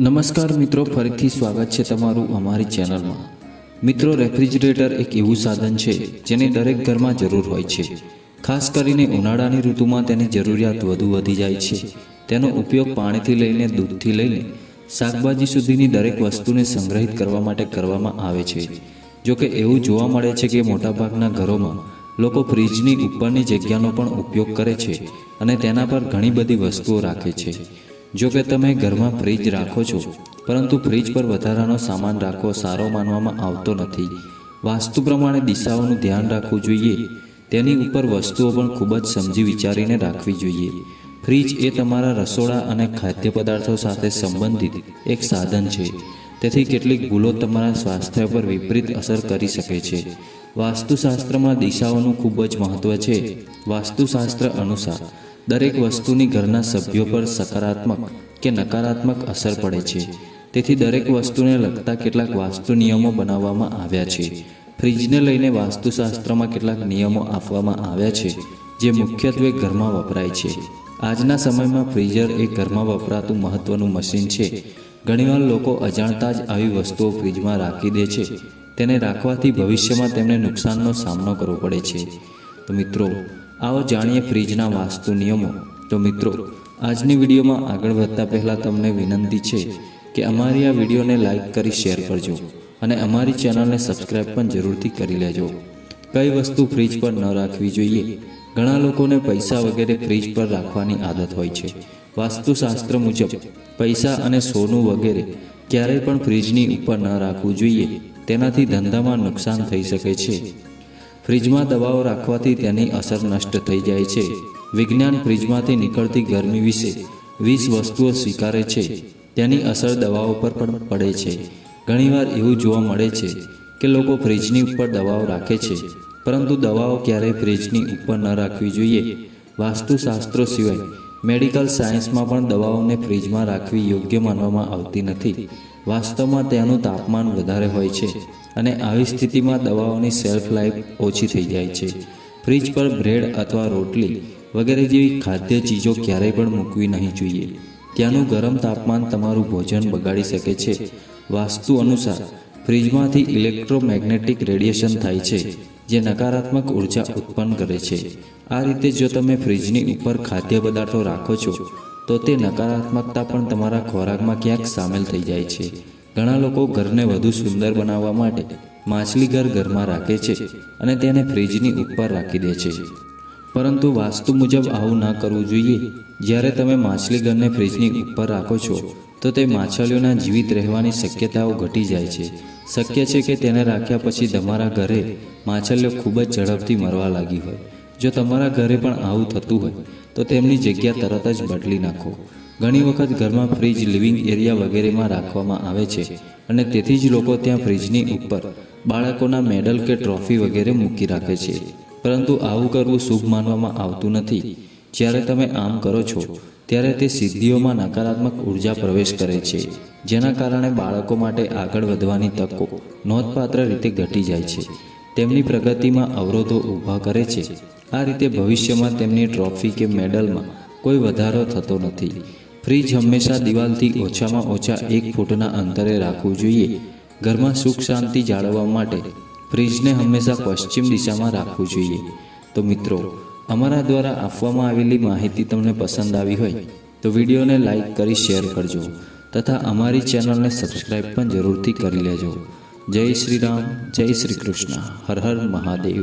નમસ્કાર મિત્રો, ફરીથી સ્વાગત છે તમારું અમારી ચેનલમાં. મિત્રો, રેફ્રિજરેટર એક એવું સાધન છે જેને દરેક ઘરમાં જરૂર હોય છે. ખાસ કરીને ઉનાળાની ઋતુમાં તેની જરૂરિયાત વધુ વધી જાય છે. તેનો ઉપયોગ પાણીથી લઈને દૂધથી લઈને શાકભાજી સુધીની દરેક વસ્તુને સંગ્રહિત કરવા માટે કરવામાં આવે છે. જો કે એવું જોવા મળે છે કે મોટાભાગના ઘરોમાં લોકો ફ્રીજની ઉપરની જગ્યાનો પણ ઉપયોગ કરે છે અને તેના પર ઘણી બધી વસ્તુઓ રાખે છે. જો કે તમે ઘરમાં ફ્રીજ રાખો છો, પરંતુ ફ્રીજ પર વધારાનો સામાન રાખવો સારો માનવામાં આવતો નથી. વાસ્તુ પ્રમાણે દિશાઓનું ધ્યાન રાખવું જોઈએ. તેની ઉપર વસ્તુઓ પણ ખૂબ જ સમજી વિચારીને રાખવી જોઈએ. ફ્રીજ એ તમારા રસોડા અને ખાદ્ય પદાર્થો સાથે સંબંધિત એક સાધન છે. તેથી કેટલીક ભૂલો તમારા સ્વાસ્થ્ય પર વિપરીત અસર કરી શકે છે. વાસ્તુશાસ્ત્રમાં દિશાઓનું ખૂબ જ મહત્વ છે. વાસ્તુશાસ્ત્ર અનુસાર દરેક વસ્તુની ઘરના સભ્યો પર સકારાત્મક કે નકારાત્મક અસર પડે છે. તેથી દરેક વસ્તુને લગતા કેટલાક વાસ્તુ નિયમો બનાવવામાં આવ્યા છે. ફ્રિજને લઈને વાસ્તુશાસ્ત્રમાં કેટલાક નિયમો આપવામાં આવ્યા છે જે મુખ્યત્વે ઘરમાં વપરાય છે. આજના સમયમાં ફ્રીઝર એ ઘરમાં વપરાતું મહત્વનું મશીન છે. ઘણીવાર લોકો અજાણતા જ આવી વસ્તુઓ ફ્રીજમાં રાખી દે છે. તેને રાખવાથી ભવિષ્યમાં તેમને નુકસાનનો સામનો કરવો પડે છે. તો મિત્રો આવો જાણીએ ફ્રીજના વાસ્તુ નિયમો. તો મિત્રો, આજની વિડીયોમાં આગળ વધતા પહેલાં તમને વિનંતી છે કે અમારી આ વિડીયોને લાઈક કરી શેર કરજો અને અમારી ચેનલને સબસ્ક્રાઇબ પણ જરૂરથી કરી લેજો. કઈ વસ્તુ ફ્રીજ પર ન રાખવી જોઈએ? ઘણા લોકોને પૈસા વગેરે ફ્રીજ પર રાખવાની આદત હોય છે. વાસ્તુશાસ્ત્ર મુજબ, પૈસા અને સોનું વગેરે ક્યારેય પણ ફ્રીજની ઉપર ન રાખવું જોઈએ. તેનાથી ધંધામાં નુકસાન થઈ શકે છે. ફ્રીજમાં દવાઓ રાખવાથી તેની અસર નષ્ટ થઈ જાય છે. વિજ્ઞાન ફ્રીજમાંથી નીકળતી ગરમી વિશે વીસ વસ્તુઓ સ્વીકારે છે. તેની અસર દવાઓ પર પણ પડે છે. ઘણીવાર એવું જોવા મળે છે કે લોકો ફ્રીજની ઉપર દવાઓ રાખે છે. પરંતુ દવાઓ ક્યારેય ફ્રીજની ઉપર ન રાખવી જોઈએ. વાસ્તુશાસ્ત્રો સિવાય મેડિકલ સાયન્સમાં પણ દવાઓને ફ્રીજમાં રાખવી યોગ્ય માનવામાં આવતી નથી. વાસ્તવમાં તેનું તાપમાન વધારે હોય છે અને આવી સ્થિતિમાં દવાઓની સેલ્ફ લાઈફ ઓછી થઈ જાય છે. ફ્રીજ પર બ્રેડ અથવા રોટલી વગેરે જેવી ખાદ્ય ચીજો ક્યારેય પણ મૂકવી નહીં જોઈએ. ત્યાંનું ગરમ તાપમાન તમારું ભોજન બગાડી શકે છે. વાસ્તુ અનુસાર, ફ્રીજમાંથી ઇલેક્ટ્રોમેગ્નેટિક રેડિયેશન થાય છે. જે નકારાત્મક ઊર્જા ઉત્પન્ન કરે છે. આ રીતે જો તમે ફ્રીજની ઉપર ખાદ્ય પદાર્થો રાખો છો, તો તે નકારાત્મકતા પણ તમારા ખોરાકમાં ક્યાંક સામેલ થઈ જાય છે. ઘણા લોકો ઘરને વધુ સુંદર બનાવવા માટે માછલી ઘર ઘરમાં રાખે છે અને તેને ફ્રીજની ઉપર રાખી દે છે. પરંતુ વાસ્તુ મુજબ આવું ના કરવું જોઈએ. જ્યારે તમે માછલી ઘરને ફ્રીજની ઉપર રાખો છો, તો તે માછલીઓના જીવિત રહેવાની શક્યતાઓ ઘટી જાય છે. શક્ય છે કે તેને રાખ્યા પછી તમારા ઘરે માછલીઓ ખૂબ જ ઝડપથી મરવા લાગી હોય. જો તમારા ઘરે પણ આવું થતું હોય, તો તેમની જગ્યા તરત જ બદલી નાખો. ઘણી વખત ઘરમાં ફ્રીજ, લિવિંગ એરિયા વગેરેમાં રાખવામાં આવે છે અને તેથી જ લોકો ત્યાં ફ્રીજની ઉપર બાળકોના મેડલ કે ટ્રોફી વગેરે મૂકી રાખે છે. પરંતુ આવું કરવું શુભ માનવામાં આવતું નથી. જ્યારે તમે આમ કરો છો ત્યારે તે સિદ્ધિઓમાં નકારાત્મક ઊર્જા પ્રવેશ કરે છે, જેના કારણે બાળકો માટે આગળ વધવાની તકો નોંધપાત્ર રીતે ઘટી જાય છે. તેમની પ્રગતિમાં અવરોધો ઊભા કરે છે. આ રીતે ભવિષ્યમાં તેમની ટ્રોફી કે મેડલમાં કોઈ વધારો થતો નથી. ફ્રીજ હંમેશા દિવાલથી ઓછામાં ઓછા એક ફૂટના અંતરે રાખવું જોઈએ. ઘરમાં સુખ શાંતિ જાળવવા માટે ફ્રીજને હંમેશા પશ્ચિમ દિશામાં રાખવું જોઈએ. તો મિત્રો અમારા દ્વારા આપવામાં આવેલી માહિતી તમને પસંદ આવી હોય તો વિડીયોને લાઇક કરી શેર કરજો તથા અમારી ચેનલને સબસ્ક્રાઇબ પણ જરૂરથી કરી લેજો. જય શ્રી રામ, જય શ્રી કૃષ્ણ, હર હર મહાદેવ.